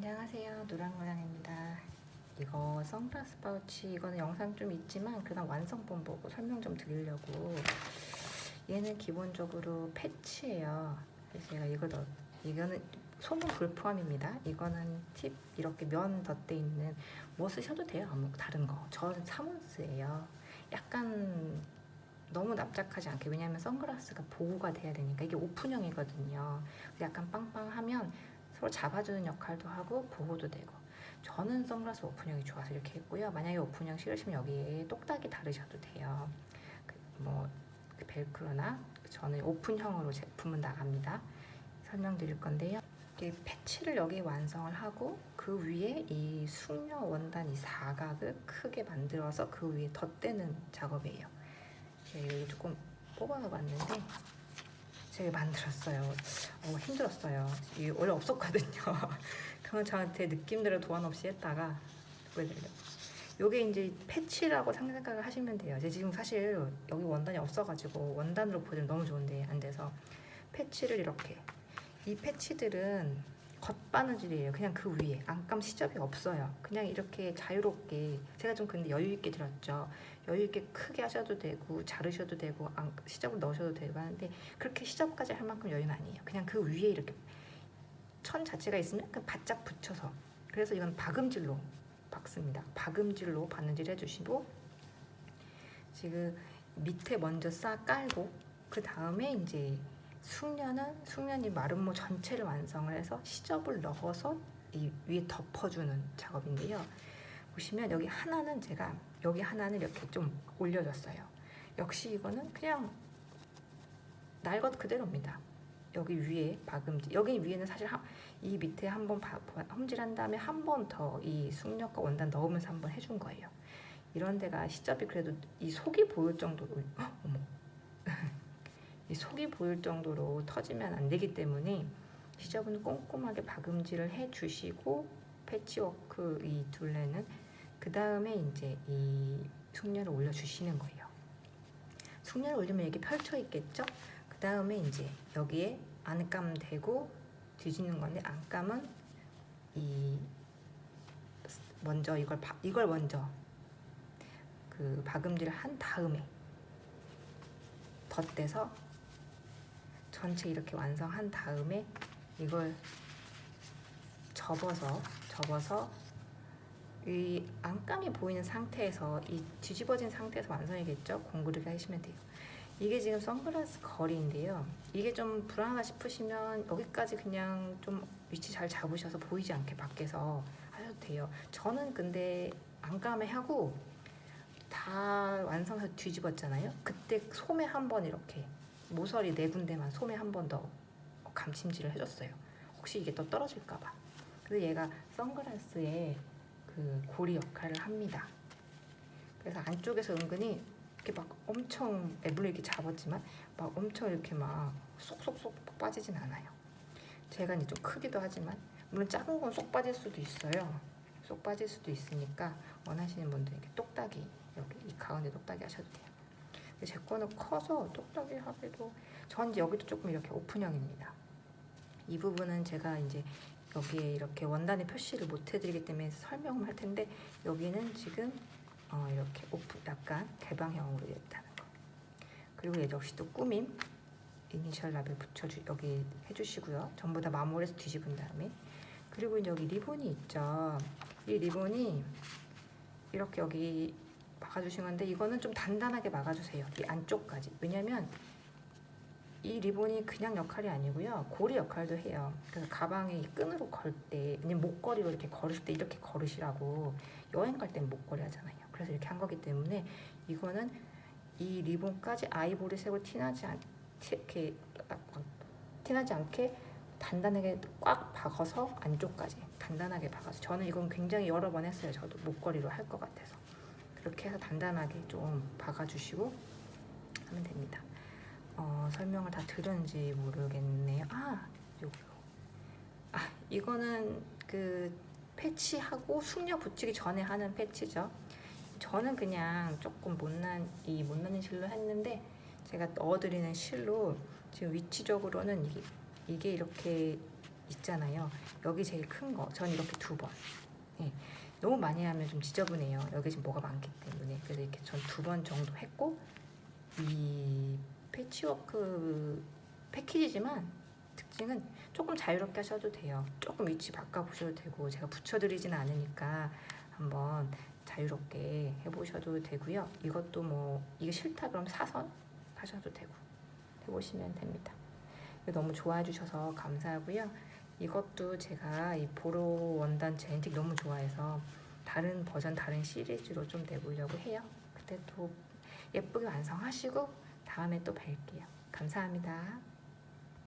안녕하세요. 노랑노랑입니다. 이거 선글라스 파우치 이거는 영상 좀 있지만 그냥 완성본 보고 설명 좀 드리려고. 얘는 기본적으로 패치예요. 그래서 제가 이거 넣 이거는 소문 불포함입니다. 이거는 팁 이렇게 면 덧대 있는 뭐 쓰셔도 돼요. 아무 다른 거. 저는 사몬스예요. 약간 너무 납작하지 않게. 왜냐하면 선글라스가 보호가 돼야 되니까. 이게 오픈형이거든요. 약간 빵빵하면 서로 잡아주는 역할도 하고 보호도 되고. 저는 선글라스 오픈형이 좋아서 이렇게 했고요. 만약에 오픈형 싫으시면 여기에 똑딱이 다르셔도 돼요. 그뭐 벨크로나 저는 오픈형으로 제품은 나갑니다. 설명드릴 건데요. 이 패치를 여기 완성을 하고 그 위에 이 숙녀 원단 이 사각을 크게 만들어서 그 위에 덧대는 작업이에요. 제가 이거 조금 뽑아서 봤는데 제가 만들었어요. 어, 힘들었어요. 이게 원래 없었거든요. 그건 저한테 느낌대로 도안 없이 했다가 보여드려요. 요게 이제 패치라고 생각을 하시면 돼요. 제가 지금 사실 여기 원단이 없어가지고 원단으로 보여주면 너무 좋은데 안 돼서 패치를 이렇게 이 패치들은 겉바느질이에요. 그냥 그 위에 안감 시접이 없어요. 그냥 이렇게 자유롭게 제가 좀 근데 여유 있게 들었죠. 여유 있게 크게 하셔도 되고 자르셔도 되고 안- 시접을 넣으셔도 되고 하는데 그렇게 시접까지 할 만큼 여유는 아니에요. 그냥 그 위에 이렇게 천 자체가 있으면 그 바짝 붙여서 그래서 이건 박음질로 박습니다. 박음질로 바느질 해주시고 지금 밑에 먼저 싹 깔고 그 다음에 이제 숙련은 숙련이 마름모 전체를 완성을 해서 시접을 넣어서 이 위에 덮어주는 작업인데요. 보시면 여기 하나는 제가 여기 하나는 이렇게 좀 올려줬어요. 역시 이거는 그냥 날 것 그대로입니다. 여기 위에 박음질 여기 위에는 사실 한- 이 밑에 한번 험질한 다음에 한 번 더 이 숙력과 원단 넣으면서 한번 해준 거예요. 이런 데가 시접이 그래도 이 속이 보일 정도로 헉, 어머 이 속이 보일 정도로 터지면 안 되기 때문에 시접은 꼼꼼하게 박음질을 해 주시고 패치워크 이 둘레는 그 다음에 이제 이 숙련을 올려 주시는 거예요. 숙련을 올리면 이렇게 펼쳐 있겠죠? 그 다음에 이제 여기에 안감 대고 뒤지는 건데 안감은 이 먼저 이걸 바- 이걸 먼저 그 박음질을 한 다음에 덧대서 전체 이렇게 완성한 다음에 이걸 접어서 접어서 이 안감이 보이는 상태에서 이 뒤집어진 상태에서 완성이겠죠? 공구르게 하시면 돼요. 이게 지금 선글라스 거리인데요. 이게 좀 불안하다 싶으시면 여기까지 그냥 좀 위치 잘 잡으셔서 보이지 않게 밖에서 하셔도 돼요. 저는 근데 안감에 하고 다 완성해서 뒤집었잖아요. 그때 소매 한 번 이렇게 모서리 네 군데만 소매 한 번 더 감침질을 해줬어요. 혹시 이게 또 떨어질까봐. 그래서 얘가 선글라스에 그 고리 역할을 합니다. 그래서 안쪽에서 은근히 이렇게 막 엄청 애블로 이렇게 잡았지만 막 엄청 이렇게 막 쏙쏙쏙 빠지진 않아요. 제가 이제 좀 크기도 하지만 물론 작은 건 쏙 빠질 수도 있어요. 쏙 빠질 수도 있으니까 원하시는 분들 이렇게 똑딱이 여기 이 가운데 똑딱이 하셔도 돼요. 제 거는 커서 똑딱이 하기도 전 여기도 조금 이렇게 오픈형입니다. 이 부분은 제가 이제 여기에 이렇게 원단의 표시를 못 해드리기 때문에 설명을 할 텐데 여기는 지금 어 이렇게 오픈 약간 개방형으로 됐다는 거. 그리고 얘 역시 또 꾸밈 이니셜 라벨 붙여주 여기 해주시고요. 전부 다 마무리해서 뒤집은 다음에 그리고 여기 리본이 있죠. 이 리본이 이렇게 여기 막아주신 건데 이거는 좀 단단하게 막아주세요. 이 안쪽까지. 왜냐면 이 리본이 그냥 역할이 아니고요. 고리 역할도 해요. 그래서 가방에 이 끈으로 걸 때, 왜냐면 목걸이로 이렇게 걸으실 때 이렇게 걸으시라고 여행 갈 땐 목걸이 하잖아요. 그래서 이렇게 한 거기 때문에 이거는 이 리본까지 아이보리색으로 티나지 않, 티, 이렇게 막- 막 티나지 않게 단단하게 꽉 박아서 안쪽까지 단단하게 박아서 저는 이건 굉장히 여러 번 했어요. 저도 목걸이로 할 것 같아서 그렇게 해서 단단하게 좀 박아주시고 하면 됩니다. 어, 설명을 다 들었는지 모르겠네요. 아, 요거. 아, 이거는 그 패치하고 숙녀 붙이기 전에 하는 패치죠. 저는 그냥 조금 못난 이 못난이 실로 했는데 제가 넣어드리는 실로 지금 위치적으로는 이게, 이게 이렇게 있잖아요. 여기 제일 큰 거. 전 이렇게 두 번. 예. 너무 많이 하면 좀 지저분해요. 여기 지금 뭐가 많기 때문에. 그래서 이렇게 전 두 번 정도 했고 이 패치워크 패키지지만 특징은 조금 자유롭게 하셔도 돼요. 조금 위치 바꿔보셔도 되고 제가 붙여드리지는 않으니까 한번 자유롭게 해보셔도 되고요. 이것도 뭐 이게 싫다 그럼 사선 하셔도 되고 해보시면 됩니다. 너무 좋아해 주셔서 감사하고요. 이것도 제가 이 보로 원단 제네틱 너무 좋아해서 다른 버전 다른 시리즈로 좀 내보려고 해요. 그때 또 예쁘게 완성하시고 다음에 또 뵐게요. 감사합니다.